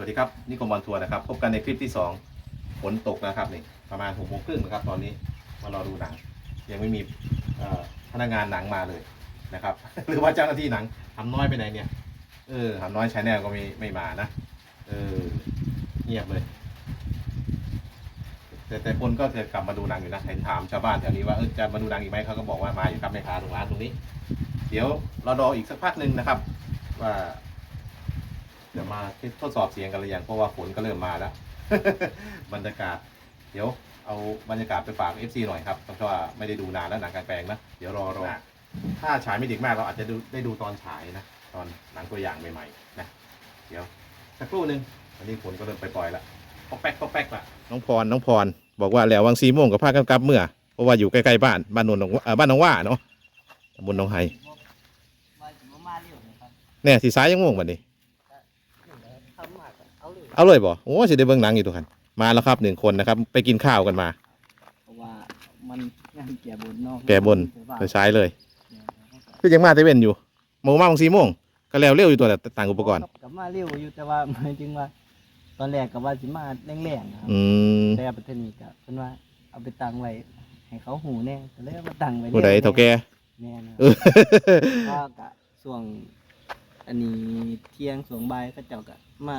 สวัสดีครับนี่กรมบอลทัวร์นะครับพบกันในคลิปที่สองฝนตกนะครับนี่ประมาณหกโมงครึ่งนะครับตอนนี้มารอดูหนัง ยังไม่มีพนักงานหนังมาเลยนะครับ หรือว่าเจ้าหน้าที่หนังทำน้อยไปไหนเนี่ย เออทำน้อยชาแนลก็ไม่ไม่มานะเออเงียบเลย แต่แต่คนก็จะกลับมาดูหนังอยู่นะเห็นถามชาวบ้านแถวนี้ว่าเออจะมาดูหนังอีกไหมเขาก็บอกว่ามาอยู่ครับแม่ค้าตรงร้านตรงนี้ เดี๋ยวเรารออีกสักพักหนึ่งนะครับ ว่า ดี๋ยวมาทดสอบเสียงกันหรือยังเพราะว่าฝนก็เริ่มมาแล้ว บรรยากาศ เดี๋ยวเอาบรรยากาศไปฝาก FC หน่อยครับเพราะว่าไม่ได้ดูนานแล้วหนังกลางแปลงนะเดี๋ยวรอรอถ้าฉายไม่ดึกมากเราอาจจะดูได้ดูตอนฉายนะตอนหนังตัวอย่างใหม่ๆนะเดี๋ยวสักครู่หนึ่งวันนี้ฝนก็เริ่มไปปล่อยๆละก็แป๊กก็แป๊กละน้องพรน้องพร บอกว่าแล้ววังซีโมงกับผ้ากันกลับเมื่อเพราะว่าอยู่ใกล้ๆบ้านบ้านนนท์หนองเอ่อบ้านหน้องว่าเนาะตำบลหนองไฮว่าสิบ่มาเร็วนะครับเนี่ยสีสายยังม่วงบัดนี้ทำมากอะ เอาเลยเอาเลยบ่โอ้สิได้เบิ่งหนังอยู่ทุกคันมาแล้วครับหนึ่งคนนะครับ ไปกินข้าวกันมา เพราะว่ามันงานแก่บนเนอกแก่บนไปใช้เลยคือยังมาแต่เว้นอยู่โมงมาของสี่โมงก็แล้วเร็วอยู่ตัวแต่ต่างอุปกรณ์กลับมาเร็วอยู่แต่ว่าหมายถึงว่า ตอนแรกกับว่าสิมาแรงๆนะครับอืมแต่ประเทศนี้ก็เพิ่นว่าเอาไปตั้งไว้ให้เขาหูแน่ก็เลยเอามาตั้งไว้ผู้ใดเท่าแก่แน่นะเออเพราะกะช่วงอันนี้เที่ยงช่วงบ่ายเขาเจ้าก็มา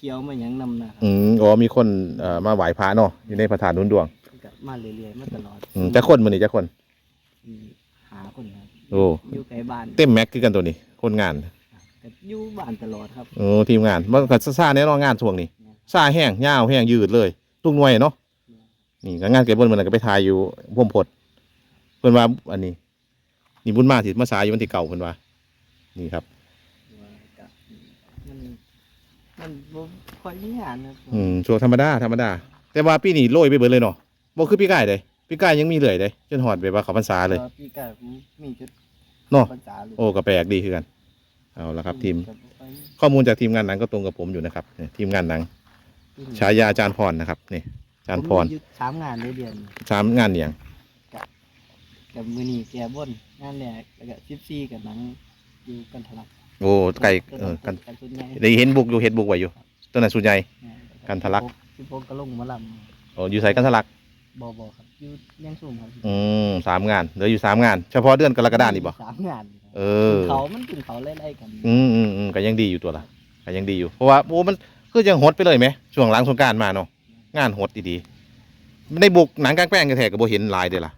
เที่ยวมาหยังนำนะครับอืมอ๋อมีคนเอ่อมาไหว้พระเนาะอยู่ในพระธาตุนุนดวงก็มาเรื่อยๆมาตลอดอืมจะคนมื้อนี้จะคน อืมหาคนครับโอ้ อยู่ใกล้บ้านเต็มแม็กคือกันตัวนี้ คนงานก็อยู่บ้านตลอดครับโอ้ทีมงานมันก็ซ่าๆแน่นอนงานช่วงนี้ซ่าแห้งยาวแห้งยืดเลยทุกหน่วยเนาะนี่ก็งานเก็บบนมันก็ไปถ่ายอยู่พวมพดเพิ่นว่าอันนี้ นี่บุญมาสิมาสายอยู่วันที่เก่าเพิ่นว่า นี่ครับ ว่าก็มัน มันบ่ค่อยมีงานนะครับอืมช่วงธรรมดาธรรมดา แต่ว่าปีนี้โรยไปเบิดเลยเนาะบ่คือปีกายเด้ปีกายยังมีเหลือยเด้จนหอดแบบว่าเขาพรรษาเลยแต่ว่พี่ก็มีจุดเนาะภาษาลูกโอ้ก็แปลกดีคือกัน เอาละครับทีม ก็บ่ค่อยข้อมูลจากทีมงานหนังก็ตรงกับผมอยู่นะครับเนี่ยทีมงานหนังมีฉายาอาจารย์พรนะครับนี่อาจารย์พรผมมีอยู่สามงานในเดือนสามงานเนี่ยงกับมือนีแก่บนงานแรกแล้วก็14กับหนังอยู่กันทะลัก โอ้ไก่เออกันกันสุดใหญ่ได้เห็นบุกอยู่เห็นบุกไว้อยู่ตัวนั้นสุดใหญ่ กันทะลัก16ก็ลงหมาลโอ้อยู่ใส่กันทะลักำบ่บ่ครับอยู่เลี้ยงสูงครับอืมสามงานเหลืออยู่สามงาน เฉพาะเดือนกรกฎาคมนี่บ่สามงานครับเออ เขามันเป็นเขาไล่ๆกันอืมอืมอืมก็ยังดีอยู่ตัวละก็ยังดีอยู่ เพราะว่าโอ้มันคือยังหดไปเลยไหมช่วงหลังสงกรารมาเนาะงานหดดีๆในบุกหนังกลางแปลงกระแทกก็บ่เห็นหลายเด้อล่ะ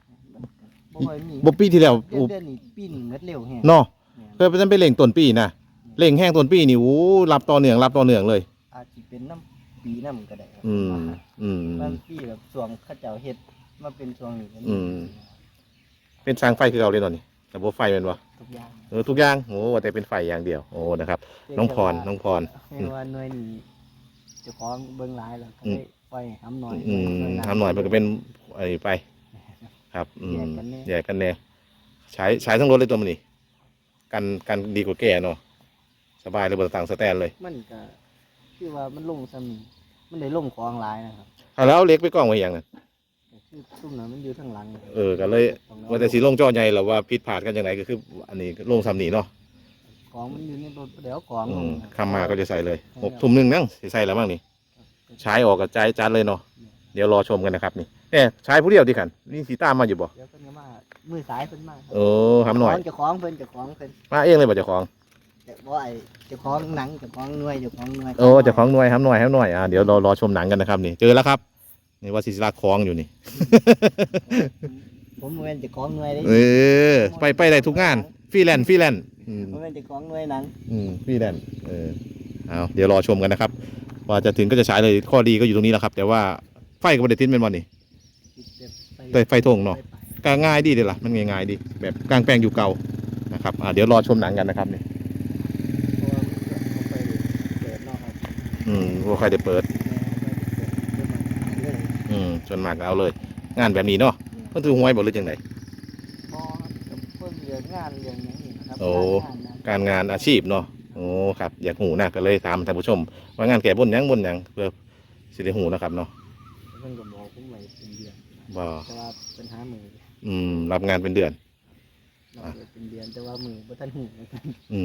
บ่ค่อยมีบ่ปีที่แล้วเดือนเดือนนี้ปีหนึงเม็ดเร็วแฮงเนาะเค ยไปไปเล่งต้นปีนะเล่งแห้งต้นปีนี่โอ้รับต่อเนื่องรับต่อเนื่องเลย อาจสิเป็นน้ำปีน้ำก็ได้ครับอืม อืม บางปีแบบช่วงเขาเจ้าเฮ็ดมาเป็นช่วงนี้ก็อืม เป็นสร้างไฟคือเราเลยเนาะนี่แต่บ่ไฟแม่นบ่ทุกอย่างเออทุกอย่างโอ้ว่าแต่เป็นไฟอย่างเดียวโอ้นะครับ น้องพรน้องพรเห็นว่าหน่วยนี้เจ้าของเบิ่งหลายแล้วก็เลยปล่อยให้ทำหน่อยอืมวยทำหน่อยมันก็เป็นไอ้ไปครับ อืมแยกกันแน่แยกกันแน่ใช้ใช้ทั้งรถเลยตัวมันนี่ กันกันดีกว่าแก่เนาะสบายเลยบนต่างสแตนเลยมันก็คือว่ามันลงซ้ำนี่มันได้ลงของหลายนะครับเอาแล้วเอาเล็กไปกล้องไว้อย่างนั้นก็คือซุ่มนั้นมันอยู่ทางหลังเออก็เลยว่าแต่สีลงจอใหญ่หรือว่าผิดพลาดกันยังไงก็คือ อันนี้ลงซ้ำนี่เนาะของมันอยู่ในรถเดี๋ยวของอืลมงคำมาก็จะใส่เลยหกทุ่มหนึ่งนั่งสิใส่แล้วมั้งนี่ใช้ออกกับใจจัดเลยเนาะเดี๋ยวรอชมกันนะครับนี่เนี่ยใช้ผู้เดียวดิขันนี่สีตามมาอยู่บ่ เดี๋ยวเพิ่นก็มา มือสายเพิ่นมาครับโอ้ทำหน่อยเจ้าของเพิ่นเจ้าของเพิ่นมาเองเลยบ่เจ้าของแต่ว่าไอ้เจ้าของหนังเจ้าของหน่วยเจ้าของหน่วยโอ้เจ้าของหน่วยทำหน่อยทำหน่อยอ่าเดี๋ยวรอรอชมหนังกันนะครับนี่เจอแล้วครับนี่ว่าศิลาคลองอยู่นี่ ผมบ่แม่นเจ้าของหน่วยเด้เออไปไปได้ทุกงานฟรีแลนซ์ฟรีแลนซ์อืมผมเป็นเจ้าของหน่วยหนังอืมฟรีแลนซ์เออเอาเดี๋ยวรอชมกันนะครับว่าจะถึงก็จะใช้เลยข้อดีก็อยู่ตรงนี้แหละครับ แต่ว่าไฟก็ไม่ได้ทิ้นเป็นวันนี่ได้ไฟธงเนาะ ก็ง่ายดีเลยล่ะมันง่ายๆดี แบบกลางแปลงอยู่เก่านะครับอ่าเดี๋ยวรอชมหนังกันนะครับนี่เพราะว่ามันก็บ่ค่อยได้เปิดเนาะครับอืมว่าใครได้เปิดเอออืมส่วนมากก็เอาเลย งานแบบนี้เนาะมันถือหวยบอกหรือจังไดพอกับเพิ่นเรื่องงานเรื่องหยังนี่นะครับโอ้งานนะการงานอาชีพเนาะโอ้ครับ อยากหูนะก็เลยถามท่านผู้ชม ว่างานแก่บนหยังบนหยังเพื่อสิได้หูนะครับเนาะเพิ่นก็บอกผมไว้เป็นเดือนบ่แต่ว่าปัญหามือ อืม รับงานเป็นเดือนรอเปิดเป็นเดือนแต่ว่ามือบ่ทันหูอื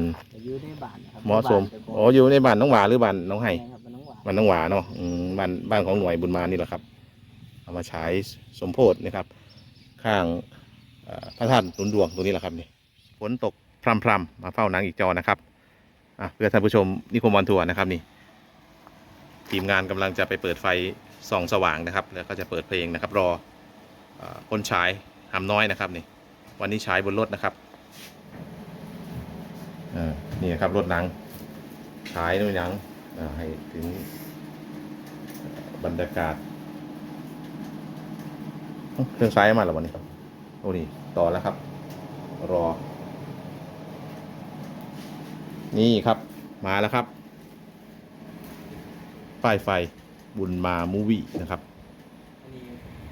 มก็อยู่ในบ้านนะครับเหมาะสมบ้านเจ้าขงอ๋ออยู่ในบ้านน้องหวาหรือบ้านน้องไห้แม่ครับบ้านน้องหวานบ้านน้องหวาเนาะอืมบ้านบ้านของหน่วยบุญมานี่แหละครับ เอามาใช้สมโพธนะครับ ข้างเอ่อพระธาตุหนุนดวงตรงนี้แหละครับนี่ฝนตกพรำพรำๆมาเฝ้าหนังอีกจอนะครับอะเพื่อท่านผู้ชมนิคมวันทัวร์นะครับนี่ ทีมงานกำลังจะไปเปิดไฟส่องสว่างนะครับ แล้วก็จะเปิดเพลงนะครับ รอ คนฉายหำน้อยนะครับนี่วันนี้ฉายบนรถนะครับนี่นะครับรถหนังฉายด้วยหนังให้ถึงบรรยากาศเครื่องซ้ายมาแล้ววันนี้โอ้นี่ต่อแล้วครับ รอ นี่ครับมาแล้วครับ ป้ายไฟบุญมามูวี่นะครับนนี้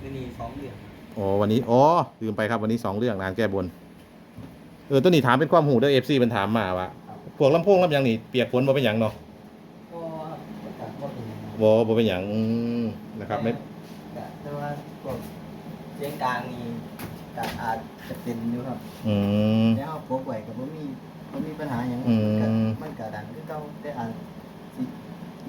อันนี้สองเดือน อ๋อวันนี้อ๋อลืมไปครับวันนี้สองเรื่องงานแก้บน เออตัวนี้ถามเป็นความหูเด้อเอฟซีมันถามมาว่าพวกลำโพงลำหยังนี่เปียกฝนบ่เป็นหยังเนาะก็ประกาศว่าเป็นยังไงบ่บ่เป็นหยังอืมนะครับไม่แต่แต่ว่าพวกเสียงกลางนี่ก็อาจจะเป็นอยู่ครับ อืม แล้วพกไว้ก็บ่มีบ่มีปัญหาหยังอืม ก็มันก็ดังคือเก่าแต่อาจสิ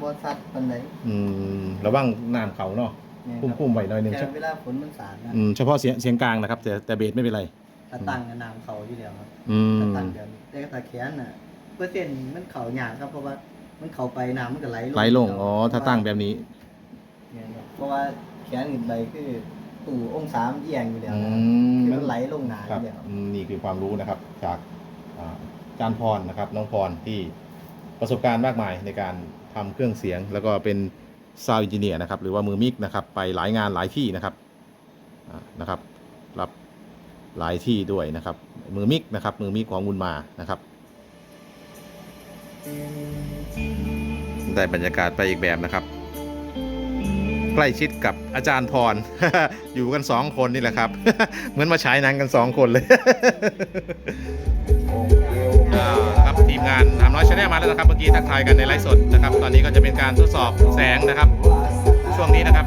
บ่ซัดปานใดอืมระวังน้ำเขาเนาะเนี่ยคุ้มครับคุ้มไว้หน่อยหนึงแต่เวลาฝนมันสาดนะอืมเฉพาะเสียงเสียงกลางนะครับ แต่แต่เบสไม่เป็นไรถ้าตั้งกับน้ำเขาอยู่แล้วครับอืถ้ามตั้งกันแต่ถ้าแขนน่ะเปอร์เซ็นต์มันเข้ายากครับเพราะว่ามันเข้าไปน้ำมันก็ไหลลงไหลลงอ๋อถ้าตั้งแบบนี้เนี่ยครับเพราะว่าแขนอื่นใบคือตู่องศามันเอียงอยู่แล้วอืนะมคือมันไหลลงหนาอครับยู่แล้ว อืมนี่คือความรู้นะครับ จากอ่าอาจารย์พรนะครับ น้องพรที่ประสบการณ์มากมายในการทำเครื่องเสียง แล้วก็เป็น ซาวด์อินจิเนียร์นะครับหรือว่ามือมิกนะครับไปหลายงานหลายที่นะครับนะครับรับหลายที่ด้วยนะครับ มือมิกนะครับมือมิกของบุญมานะครับ ได้บรรยากาศไปอีกแบบนะครับ ใกล้ชิดกับอาจารย์พร อยู่กันสองคนนี่แหละครับ เหมือนมาฉายหนังกันสองคนเลย มงานทำน้อยชาแนลมาแล้วนะครับเมื่อกี้ทักทายกันในไลฟ์สดนะครับ ตอนนี้ก็จะเป็นการทดสอบแสงนะครับ ช่วงนี้นะครับ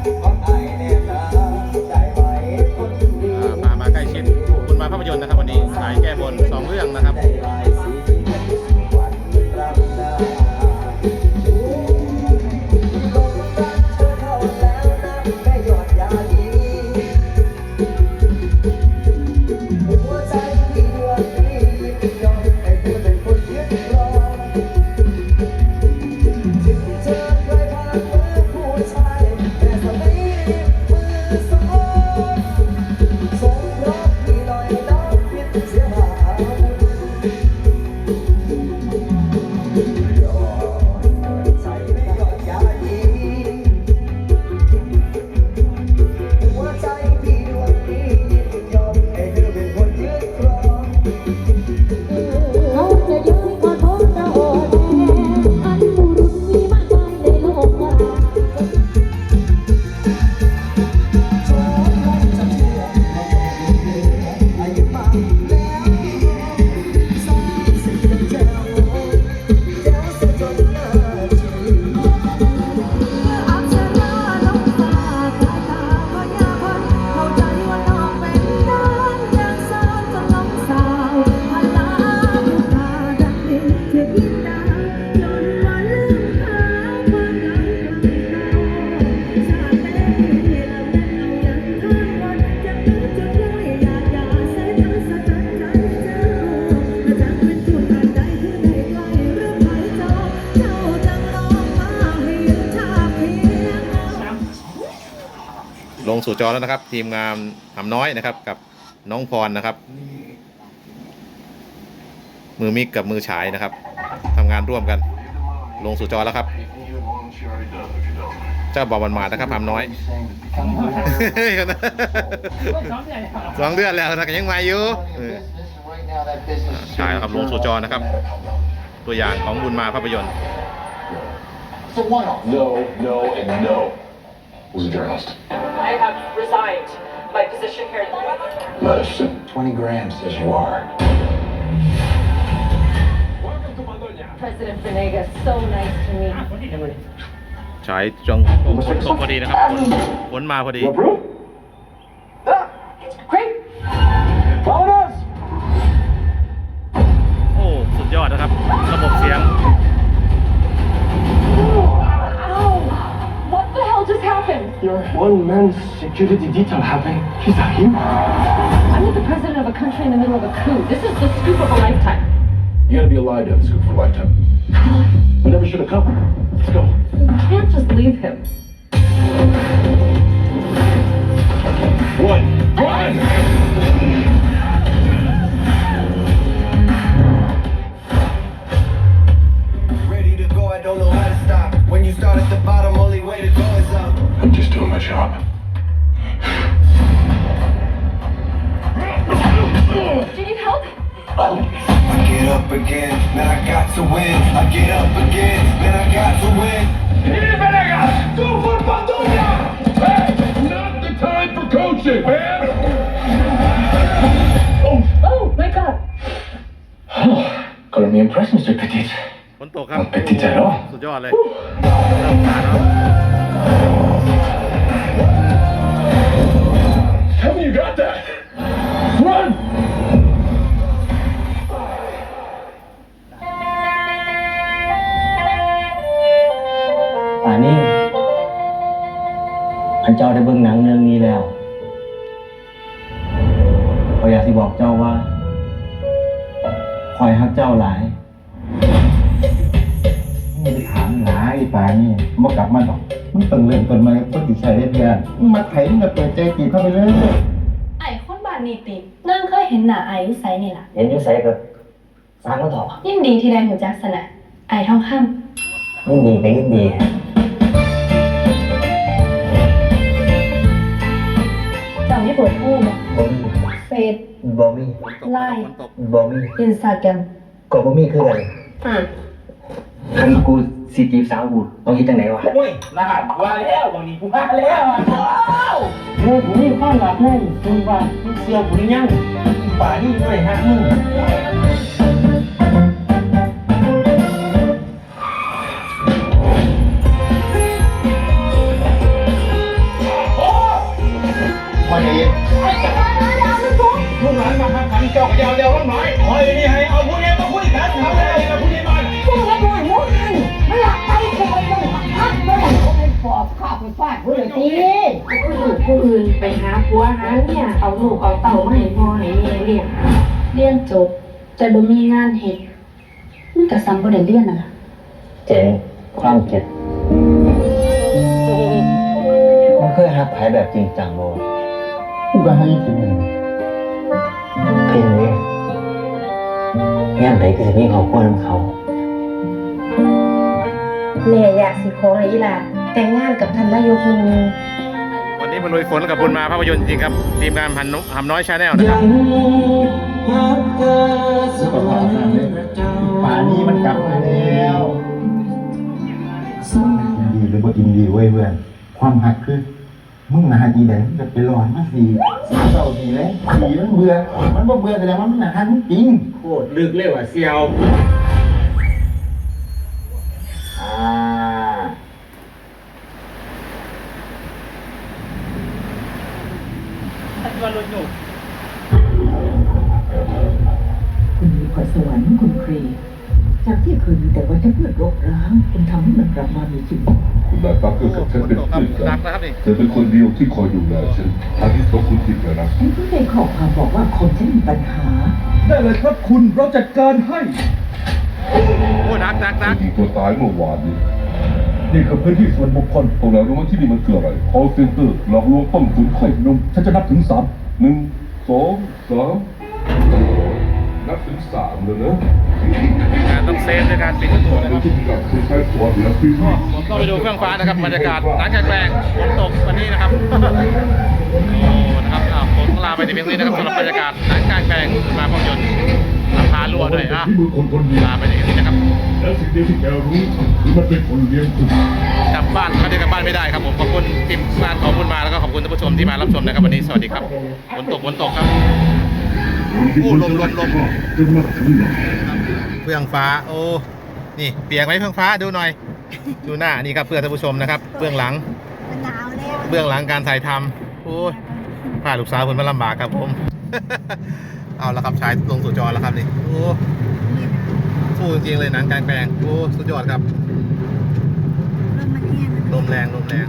ลงสู่จอแล้วนะครับ ทีมงานหำน้อยนะครับ กับน้องพรนะครับ มือมิกกับมือฉายนะครับำงานร่วมกัน ลงสู่จอแล้วครับ เจ้าบอมันมานะครับหำน้อยสองเดือนแล้วนะก็ยังมาอยู่เออฉายแล้วครับลงสู่จอนะครับ ตัวอย่างของบุญมาภาพยนตร์ No, no, and no. Who's a journalist? I have resigned my position here. Medicine. 20 grand says you are. President Fernega. So nice to meet you. Ah! What the hell just happened? Your one man's security detail happening. He's a hero. I'm with the president of a country in the middle of a coup. This is the scoop of a lifetime. You gotta be alive to have a scoop for a lifetime. We never should have come. Let's go. You can't just leave him. One. One. Ready to go, I don't know how to stop. When you start at the bottom, only way to go is up. I'm just doing my job. Do you need help? I get up again, man, I got to win. I get up again, man, I got to win. Go for Patunia! Hey, not the time for coaching, man! Oh my god. Color me impressed, Mr. Petit. ฝนตกครับ มันเป็นที่ใจเหรอ สุดยอดเลยเริ่มสาดแล้ว Tell อันเจ้าได้เบิ่งหนังเรื่องนี้แล้วขอยอยากสิบอกเจ้าว่าคอยฮักเจ้าหลายไม่ได้ถามหลายป่านี่มากลับมาหรอกมันต้องเริ่มต้นมาต้นอยู่ใส่เล่นยานมาไถมันก็เปิดใจจีบเข้าไปเลยไอ้คนบ้านนี่ตินั่งเคยเห็นหน้าไอ้อยู่ไสนี่ล่ะเห็นอยู่ใส่กับสร้างก็ถอยิ่งดีที่ได้หูจักสนะไอ้ทองคยิ่งดีก็ยิ่งดี ฟซบ่มีไล่ฝนตกบ่มีอินสตาแกรมก็บ่มีคือกันอะคันกูสิจีบสาวกูต้องคิดจังไหนวะโอ้ยรหัสว่าแล้ววันนี้กูพลาดแล้วอะเฮ้ยผมมีความลับเลยคุณว่าเสียวกูหรือยังป่านี่ไม่ฮักมึง ผู้อื่นไปหาผัวหาเนี่ยเอาลูกเอาเต่ามาให้พ่อให้แม่เลี้ยงเรียนจบ แต่บ่มีงานเฮ็ดมันก็ซ้ำบ่ได้เรียนน่ะล่ะเจ๋งความเก็ดมันเคยฮักไผแบบจริงจังบ่วะกูก็ให้ทีนึงเพลงนี้ย่ามใดก็จะมีครอบครัวนำเขาแม่อยากสิขอให้อีหลาแต่งงานกับท่านนายกนุ่งวันนี้มาลุยฝนกับบุญมาภาพยนตร์จริงครับทีมงานพันนหำน้อยชาแนลนะครับป่านี้มันกลับมาแล้วดีหรือว่ายินดีเว้ยเพื่อนความหักคือมึงนะฮะอีแดงจะไปรอนมาสีเศร้าดีแล้วสีมันเบื่อมันบ่เบื่อแต่แล้วมันหนาหักจริงโคตรลึกเลยว่ะเซียว คุณมีพรสวรรค์คุณครีจากที่เคยมีแต่ว่าจะเพื่อรบร้างคุณทำให้มันกลับมามีชีวิตคุณนายปักเกอร์กับฉันเป็นตกครับเพื่อนรักักนนะครับนี่เธอเป็นคนเดียวที่คอยดูแลฉันทางที่ต้องคุณผิดแล้วนะฉันก็ได้ข้อความบอกว่าคนที่มีปัญหา ได้เลยครับคุณเราจัดการให้ โอ้นักนักนักยิงตัวตายเมื่อวานนี้ นี่คือพื้นที่ส่วนบุคคลพวกเรารู้ว่าที่นี่มันคืออะไร call center หลอกลวงต้มตุ๋นไข่หนุ่มฉันจะนับถึงสามหนึ่งสองสามนับถึงสามเลยนะงานต้องเซฟด้วยการปิดประตูก่อนนะเราครับที่กับคุณใช้ตัวเหลือพี่ผมก็ไปดูเครื่องฟ้านะครับบรรยากาศร้านกลางแปลงฝนตกวันนี้นะครับโอ้นะครับอ่าผมต้องลาไปในเพียงนี้นะครับสำหรับบรรยากาศร้านกลางแปลงมาภาพยนตร์ราคารั่วด้วยอะที่มือคนคนเดียวลาไปในเพียงนี้นะครับ และสิ่งเดียวที่แกรู้มันเป็นคนเลี้ยงคุณกลับบ้านก็ได้กลับบ้านไม่ได้ครับผมขอบคุณทีมงานของคุณมาแล้วก็ขอบคุณท่านผู้ชมที่มารับชมนะครับวันนี้สวัสดีครับฝนตกฝนตกครับโอ้ลมลมลมจนมาถึงไหนเฟื่องฟ้า โอ้นี่เปียกไหมเฟื่องฟ้าดูหน่อย ดูหน้านี่ครับเพื่อท่านผู้ชมนะครับเบื้องหลังเบื้องหลังการถ่ายทำโอ้ยพาลูกสาวคนมาลำบากครับผม เอาละครับชายลงสู่จอแล้วครับนี่โอ้ สสู้จริงๆเลยหนังกลางแปลงโอ้สุดยอดครับลมมันแห้งลมแรงลมแรง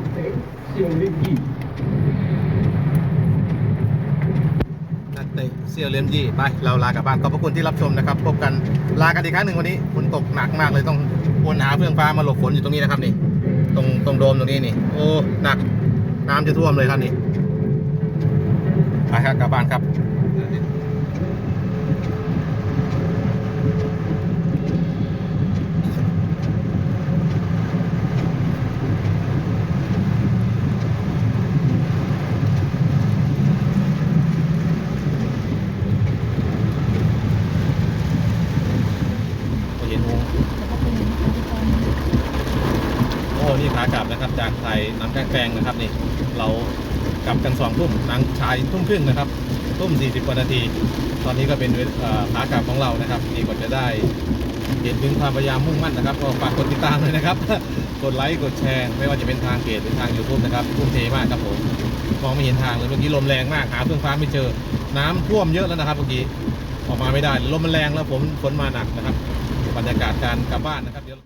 นักเตะเซียวเลมยี่ไปเราลากลับบ้านขอบพระคุณที่รับชมนะครับพบกันลากันอีกครั้งหนึ่งวันนี้ฝนตกหนักมากเลยต้องวนหาเฟื่องฟ้ามาหลบฝนอยู่ตรงนี้นะครับนี่ ตรงตรงโดมตรงนี้นี่ โอ้หนักน้ำจะท่วมเลยครับนี่ไปครับกลับบ้านครับ ก็เห็นวงโอ้ นี่ขากลับนะครับ จากไทยน้ำแกงแกงนะครับนี่ เรากลับกันสองทุ่มหนังชายทุ่มค รึ่งนะครับทุ่มสี่สิบกว่านาที ตอนนี้ก็เป็นเอ่อขากลับของเรานะครับนี่ก็จะได้เห็นถึงความพยายามมุ่งมั่นนะครับก็ฝากกดติดตามเลยนะครับ กดไลค์กดแชร์ ไม่ว่าจะเป็นทางเพจหรือทาง YouTube นะครับทุ่มเทมากครับผมมองไม่เห็นทางเลยเมื่อกี้ลมแรงมากหาเฟื่องฟ้าไม่เจอ น้ำท่วมเยอะแล้วนะครับเมื่อกี้ออกมาไม่ได้ลมมันแรงแล้วผมฝนมาหนักนะครับบรรยากาศการกลับบ้านนะครับเดี๋ยว